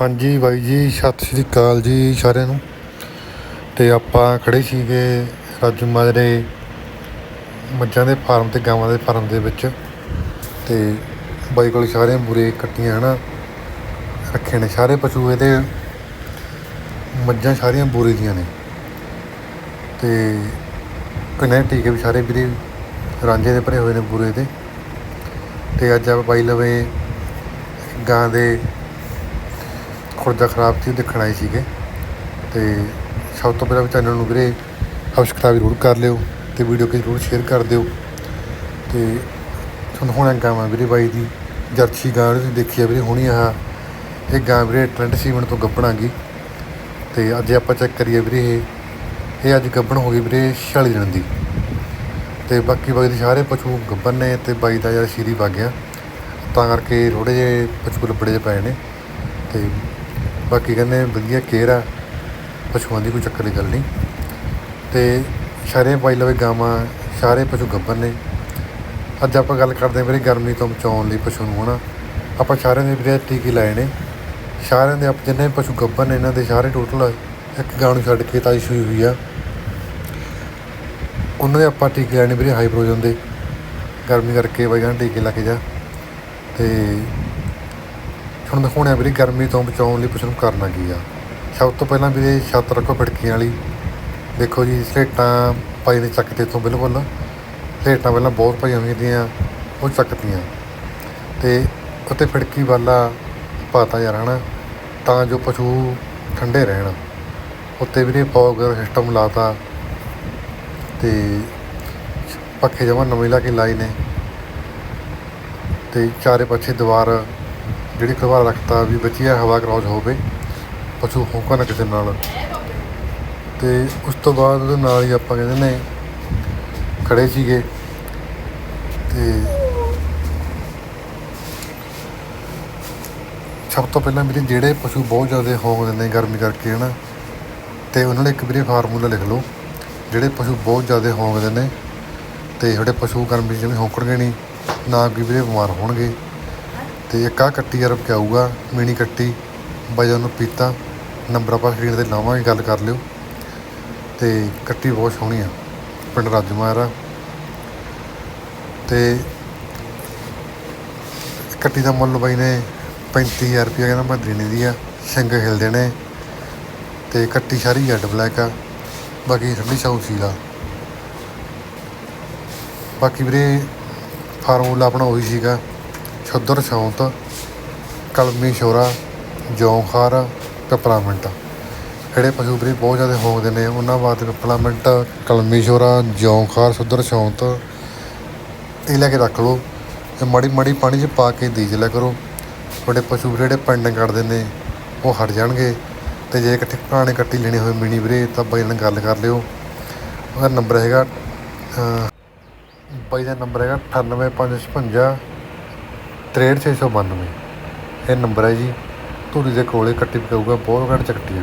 ਹਾਂਜੀ ਬਾਈ ਜੀ, ਸਤਿ ਸ਼੍ਰੀ ਅਕਾਲ ਜੀ ਸਾਰਿਆਂ ਨੂੰ। ਤੇ ਆਪਾਂ ਖੜੇ ਸੀਗੇ ਰਾਜੂ ਮਾਜਰੇ ਮੱਝਾਂ ਦੇ ਫਾਰਮ ਤੇ ਗਾਵਾਂ ਦੇ ਫਾਰਮ ਦੇ ਵਿੱਚ। ਤੇ ਬਾਈ ਕੋਲ ਸਾਰੀਆਂ ਬੁਰੇ ਕੱਟੀਆਂ ਹਨਾ। ਰੱਖੇ ਨੇ ਸਾਰੇ ਪਸ਼ੂ ਇਹਦੇ। ਮੱਝਾਂ ਸਾਰੀਆਂ ਬੁਰੇ ਦੀਆਂ ਨੇ। ਤੇ ਕਨੇ ਟੀਕੇ ਵੀ ਸਾਰੇ ਵੀਰੇ ਰਾਂਝੇ ਦੇ ਭਰੇ ਹੋਏ ਨੇ ਬੁਰੇ ਦੇ। ਤੇ ਅੱਜ ਆਪਾਂ ਬਾਈ ਲਵੇ ਗਾਂ ਦੇ ਖੁਰਦਾ ਖਰਾਬ ਸੀ ਉਹ ਦੇਖਣ ਆਏ ਸੀਗੇ। ਤੇ ਸਭ ਤੋਂ ਪਹਿਲਾਂ ਚੈਨਲ ਨੂੰ ਵੀਰੇ ਸਬਸਕ੍ਰਾਈਬ ਜ਼ਰੂਰ ਕਰ ਲਿਓ ਤੇ ਵੀਡੀਓ ਕਿ ਜ਼ਰੂਰ ਸ਼ੇਅਰ ਕਰ ਦਿਓ। ਤੇ ਤੁਹਾਨੂੰ ਹੁਣ ਗਾਵਾਂ ਵੀਰੇ ਬਾਈ ਦੀ, ਜਰਸੀ ਗਾਂ ਤੁਸੀਂ ਦੇਖੀ ਆ ਵੀਰੇ ਹੁਣੀ ਆ ਇਹ ਗਾਂ ਵੀਰੇ ਟ੍ਰੈਂਡ ਸੀਮਨ ਤੋਂ ਗੱਭਣ ਆ ਗਈ ਤੇ ਅੱਜ ਆਪਾਂ ਚੈੱਕ ਕਰੀਏ ਵੀਰੇ ਇਹ ਇਹ ਅੱਜ ਗੱਭਣ ਹੋ ਗਈ ਵੀਰੇ 46 ਦਿਨ ਦੀ। ਤੇ ਬਾਕੀ ਬਾਕੀ ਦੇ ਸਾਰੇ ਪਸ਼ੂ ਗੱਭਣ ਨੇ ਤੇ ਬਾਈ ਦਾ ਯਾਰ ਸ਼ੀਰੀ ਵਗ ਗਿਆ। ਤਾਂ ਕਰਕੇ ਥੋੜੇ ਜਿਹੇ ਪਸ਼ੂ ਲੱਭੜੇ ਜਿਹੇ ਪਏ ਨੇ। ਤੇ ਬਾਕੀ ਕਹਿੰਦੇ ਵਧੀਆ ਕੇਅਰ ਆ, ਪਸ਼ੂਆਂ ਦੀ ਕੋਈ ਚੱਕਰ ਦੀ ਗੱਲ ਨਹੀਂ। ਤੇ ਸਾਰੇ ਪਾਈ ਲਵੇ ਗਾਵਾਂ, ਸਾਰੇ ਪਸ਼ੂ ਗੱਭਣ ਨੇ। ਅੱਜ ਆਪਾਂ ਗੱਲ ਕਰਦੇ ਹਾਂ ਵੀਰੇ ਗਰਮੀ ਤੋਂ ਬਚਾਉਣ ਲਈ ਪਸ਼ੂ ਨੂੰ, ਹਨਾ। ਆਪਾਂ ਸਾਰਿਆਂ ਦੇ ਵੀਰੇ ਟੀਕੇ ਲਾਏ ਨੇ। ਸਾਰਿਆਂ ਦੇ ਆਪ ਜਿੰਨੇ ਵੀ ਪਸ਼ੂ ਗੱਭਣ ਨੇ, ਇਹਨਾਂ ਦੇ ਸਾਰੇ ਟੋਟਲ ਇੱਕ ਗਾਂ ਨੂੰ ਛੱਡ ਕੇ ਤਾਈ ਸੂਈ ਹੋਈ ਆ। ਉਹਨਾਂ ਦੇ ਆਪਾਂ ਟੀਕੇ ਲੈਣੇ ਵੀਰੇ ਹਾਈਪ੍ਰੋਜਨ ਦੇ। ਗਰਮੀ ਕਰਕੇ ਬਾਈ ਕਹਿੰਦਾ ਟੀਕੇ ਲਾ ਕੇ ਜਾ। ਤੇ ਹੁਣ ਦਿਖਾਉਣਾ ਵੀਰੇ ਗਰਮੀ ਤੋਂ ਬਚਾਉਣ ਲਈ ਪਸ਼ੂ ਨੂੰ ਕਰਨਾ ਕੀ ਆ। ਸਭ ਤੋਂ ਪਹਿਲਾਂ ਵੀਰੇ ਛੱਤ ਰੱਖੋ ਫੜਕੀਆਂ ਵਾਲੀ। ਦੇਖੋ ਜੀ, ਸਲੇਟਾਂ ਪਾਈ ਨੇ ਚੱਕ ਤੋਂ ਬਿਲਕੁਲ। ਸਲੇਟਾਂ ਪਹਿਲਾਂ ਬਹੁਤ ਪਾਈਆਂ ਹੋਈਆਂ ਦੀਆਂ, ਉਹ ਚੱਕਦੀਆਂ ਤੇ ਉੱਤੇ ਫੜਕੀ ਵਾਲਾ ਪਾਤਾ ਜਾ ਰਹਿਣਾ ਤਾਂ ਜੋ ਪਸ਼ੂ ਠੰਡੇ ਰਹਿਣ। ਉੱਤੇ ਵੀਰੇ ਫੌਗ ਸਿਸਟਮ ਲਾਤਾ। ਤੇ ਪੱਖੇ ਜਮਾ ਨਵੇਂ ਲਾ ਕੇ ਲਾਏ ਨੇ। ਤੇ ਚਾਰੇ ਪਾਸੇ ਦੀਵਾਰ ਜਿਹੜੀ ਖਵਾਰ ਰੱਖਤਾ ਵੀ ਬਚੀਆ ਹਵਾ ਕਰਾਉਜ ਹੋਵੇ, ਪਸ਼ੂ ਹੋਕਾ ਨਾ ਕਿਸੇ ਨਾਲ। ਤੇ ਉਸ ਤੋਂ ਬਾਅਦ ਉਹਦੇ ਨਾਲ ਹੀ ਆਪਾਂ ਕਹਿੰਦੇ ਨੇ, ਖੜੇ ਸੀਗੇ। ਤੇ ਸਭ ਤੋਂ ਪਹਿਲਾਂ ਵੀਰੇ ਜਿਹੜੇ ਪਸ਼ੂ ਬਹੁਤ ਜ਼ਿਆਦਾ ਹੌਂਕਦੇ ਨੇ ਗਰਮੀ ਕਰਕੇ, ਹਨਾ। ਤੇ ਉਹਨਾਂ ਨੇ ਇੱਕ ਵੀਰੇ ਫਾਰਮੂਲਾ ਲਿਖ ਲਓ, ਜਿਹੜੇ ਪਸ਼ੂ ਬਹੁਤ ਜ਼ਿਆਦਾ ਹੌਂਕਦੇ ਨੇ, ਤੇ ਜਿਹੜੇ ਪਸ਼ੂ ਗਰਮੀ 'ਚ ਜਿਵੇਂ ਹੋਂਕਣਗੇ ਨਹੀਂ ਨਾ ਕੋਈ ਵੀਰੇ ਬਿਮਾਰ ਹੋਣਗੇ। ਤੇ ਇੱਕ ਆਹ ਕੱਟੀ ਅਰਬ ਕੇ ਆਊਗਾ ਮੀਣੀ ਕੱਟੀ ਵਜਨ ਨੂੰ ਪੀਤਾ ਨੰਬਰ ਆਪਾਂ ਸਕਰੀਨ ਤੇ ਲਾਵਾਂਗੇ, ਗੱਲ ਕਰ ਲਿਓ। ਤੇ ਕੱਟੀ ਬਹੁਤ ਸੋਹਣੀ ਆ, ਪਿੰਡ ਰਾਜਮਾਰਾ। ਤੇ ਕੱਟੀ ਦਾ ਮੁੱਲ ਬਾਈ ਨੇ 35000 ਰੁਪਏ ਕਹਿੰਦਾ ਮੈਂ ਦੀ ਆ, ਸਿੰਘ ਹਿਲਦੇ ਨੇ ਤੇ ਕੱਟੀ ਸਾਰੀ ਜੈਡ ਬਲੈਕ ਆ, ਬਾਕੀ ਠੰਡੀ ਸਾਊ ਸੀਲਾ ਬਾਕੀ ਵੀਰੇ ਫਾਰਮੂਲਾ ਆਪਣਾ ਉਹੀ ਸੀਗਾ। ਛੁੱਦਰ ਛੌਂਤ ਕਲਮੀ ਸ਼ੋਰਾ ਜੌਂਖਾਰ ਪਿਪਲਾਮੈਂਟ ਜਿਹੜੇ ਪਸ਼ੂ ਵੀਰੇ ਬਹੁਤ ਜ਼ਿਆਦਾ ਹੋਂਦੇ ਨੇ, ਉਹਨਾਂ ਵਾਸਤੇ ਪਿਪਲਾਮੈਂਟ ਕਲਮੀ ਸ਼ੋਰਾ ਜੌਂਖਾਰ ਛੁੱਦਰ ਛੌਂਤ ਇਹ ਲੈ ਕੇ ਰੱਖ ਲਓ। ਇਹ ਮਾੜੀ ਮਾੜੀ ਪਾਣੀ 'ਚ ਪਾ ਕੇ ਦੀਜ ਲਿਆ ਕਰੋ। ਤੁਹਾਡੇ ਪਸ਼ੂ ਜਿਹੜੇ ਪੈਂਡਿੰਗ ਕਰਦੇ ਨੇ, ਉਹ ਹਟ ਜਾਣਗੇ। ਤੇ ਜੇ ਇਕੱਠੇ ਪੁਰਾਣੇ ਕੱਟੀ ਲੈਣੇ ਹੋਏ ਮਿਨੀ ਵੀਰੇ, ਤਾਂ ਬਾਈ ਨਾਲ ਗੱਲ ਕਰ ਲਿਓ। ਉਹਦਾ ਨੰਬਰ ਹੈਗਾ ਬਾਈ ਦਾ ਨੰਬਰ ਹੈਗਾ 98556 63692 ਇਹ ਨੰਬਰ ਹੈ ਜੀ। ਧੂਰੀ ਦੇ ਕੋਲੇ ਕੱਟੀ ਪਕਾਊਗਾ ਬਹੁਤ ਘੱਟ ਚੱਕਟੀ ਹੈ